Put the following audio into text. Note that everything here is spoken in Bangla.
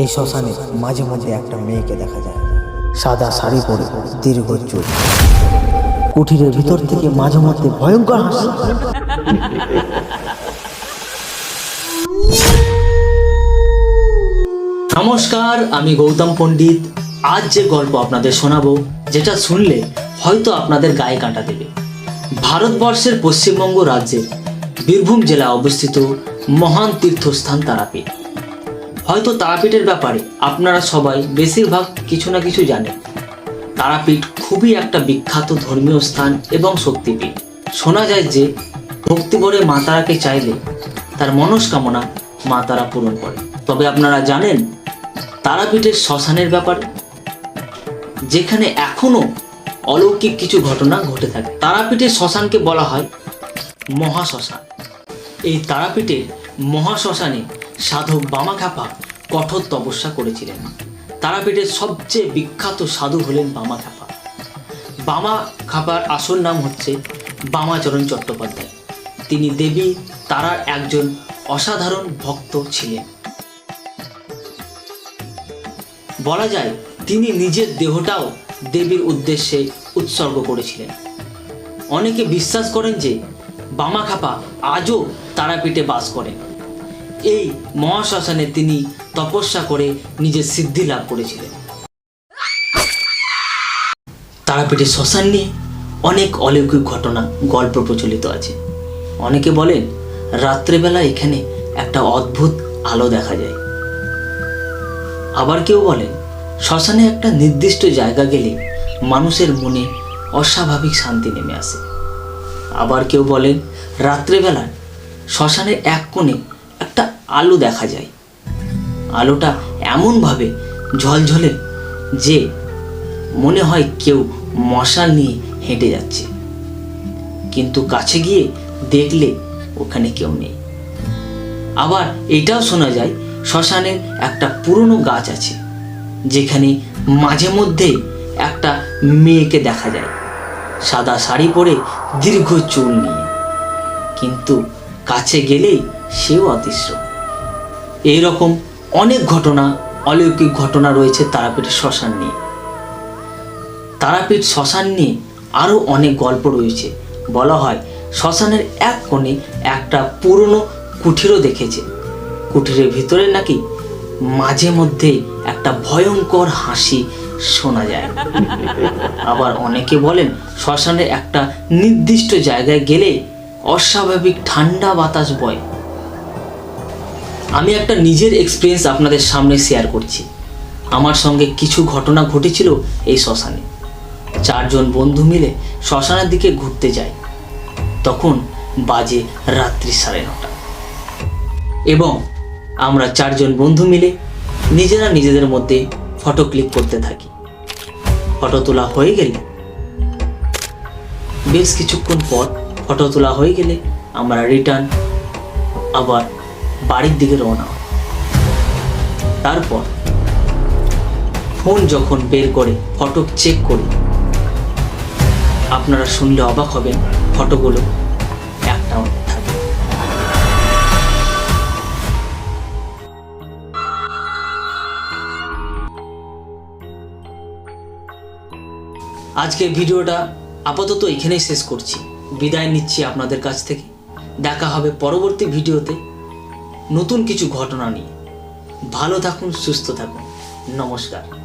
এই শ্মশানে মাঝে মাঝে একটা মেয়েকে দেখা যায়। সাদা শাড়ি পরে দীর্ঘ চুল কুঠিরের ভিতর থেকে মাঝে মধ্যে ভয়ঙ্কর হাসি। নমস্কার, আমি গৌতম পণ্ডিত। আজ যে গল্প আপনাদের শোনাবো, যেটা শুনলে হয়তো আপনাদের গায়ে কাঁটা দেবে। ভারতবর্ষের পশ্চিমবঙ্গ রাজ্যের বীরভূম জেলায় অবস্থিত মহান তীর্থস্থান তারাপীঠ। হয়তো তারাপীঠের ব্যাপারে আপনারা সবাই বেশিরভাগ কিছু না কিছু জানেন। তারাপীঠ খুবই একটা বিখ্যাত ধর্মীয় স্থান এবং শক্তিপীঠ। শোনা যায় যে ভক্তি ভরে মা তারাকে চাইলে তার মনস্কামনা মা তারা পূরণ করে তবে আপনারা জানেন, তারাপীঠের শ্মশানের ব্যাপারে যেখানে এখনও অলৌকিক কিছু ঘটনা ঘটে থাকে। তারাপীঠের শ্মশানকে বলা হয় মহাশ্মশান। এই তারাপীঠের মহাশ্মশানে সাধক বামাখ্যাপা কঠোর তপস্যা করেছিলেন। তারাপীঠের সবচেয়ে বিখ্যাত সাধু হলেন বামাখ্যাপা। বামা খাপার আসল নাম হচ্ছে বামাচরণ চট্টোপাধ্যায়। তিনি দেবী, তারার একজন অসাধারণ ভক্ত ছিলেন। বলা যায়, তিনি নিজের দেহটাও দেবীর উদ্দেশ্যে উৎসর্গ করেছিলেন। অনেকে বিশ্বাস করেন যে বামাখাপা আজও তারাপীঠে বাস করেন। এই মহাশ্মশানে তিনি তপস্যা করে নিজের সিদ্ধি লাভ করেছিলেন। তারাপীঠের শ্মশান নিয়ে অনেক অলৌকিক ঘটনা, গল্প প্রচলিত আছে। অনেকে বলেন, রাত্রেবেলা এখানে একটা অদ্ভুত আলো দেখা যায়। আবার কেউ বলেন, শ্মশানে একটা নির্দিষ্ট জায়গা গেলে মানুষের মনে অস্বাভাবিক শান্তি নেমে আসে। আবার কেউ বলেন রাত্রেবেলা শ্মশানের এক কোণে একটা আলো দেখা যায়। আলোটা এমনভাবে ঝলঝলে যে মনে হয় কেউ মশাল নিয়ে হেঁটে যাচ্ছে। কিন্তু কাছে গিয়ে দেখলে ওখানে কেউ নেই। আবার এটাও শোনা যায়, শ্মশানের একটা পুরনো গাছ আছে, যেখানে মাঝে মধ্যে একটা মেয়েকে দেখা যায়। সাদা শাড়ি পরে দীর্ঘ চুল নিয়ে। কিন্তু কাছে গেলেই সেও অদৃশ্য। এইরকম অনেক ঘটনা, অলৌকিক ঘটনা রয়েছে তারাপীঠের শ্মশান নিয়ে। তারাপীঠ শ্মশান নিয়ে আরও অনেক গল্প রয়েছে। বলা হয়, শ্মশানের এক কোণে একটা পুরনো কুঠিরও দেখেছে। কুঠিরের ভিতরে নাকি মাঝে মধ্যে একটা ভয়ঙ্কর হাসি শোনা যায়। আবার অনেকে বলেন, শ্মশানের একটা নির্দিষ্ট জায়গায় গেলে অস্বাভাবিক ঠান্ডা বাতাস বয়। আমি একটা নিজের এক্সপিরিয়েন্স আপনাদের সামনে শেয়ার করছি। আমার সঙ্গে কিছু ঘটনা ঘটেছিল এই শ্মশানে। চারজন বন্ধু মিলে শ্মশানের দিকে ঘুরতে যাই। তখন বাজে রাত্রি সাড়ে নটা। এবং আমরা চারজন বন্ধু মিলে নিজেরা নিজেদের মধ্যে ফটো ক্লিক করতে থাকি। ফটো তোলা হয়ে গেলে বেশ কিছুক্ষণ পর ফটো তোলা হয়ে গেলে আমরা রিটার্ন আবার বাড়ির দিকে রওনা হই তারপর ফোন যখন বের করে ফটো চেক করি। আপনারা শুনলে অবাক হবেন, ফটোগুলো একটাও থাকে। আজকের ভিডিওটা আপাতত এখানেই শেষ করছি। বিদায় নিচ্ছি আপনাদের কাছ থেকে। দেখা হবে পরবর্তী ভিডিওতে। নতুন কিছু ঘটনা নিয়ে। ভালো থাকুন সুস্থ থাকুন। নমস্কার।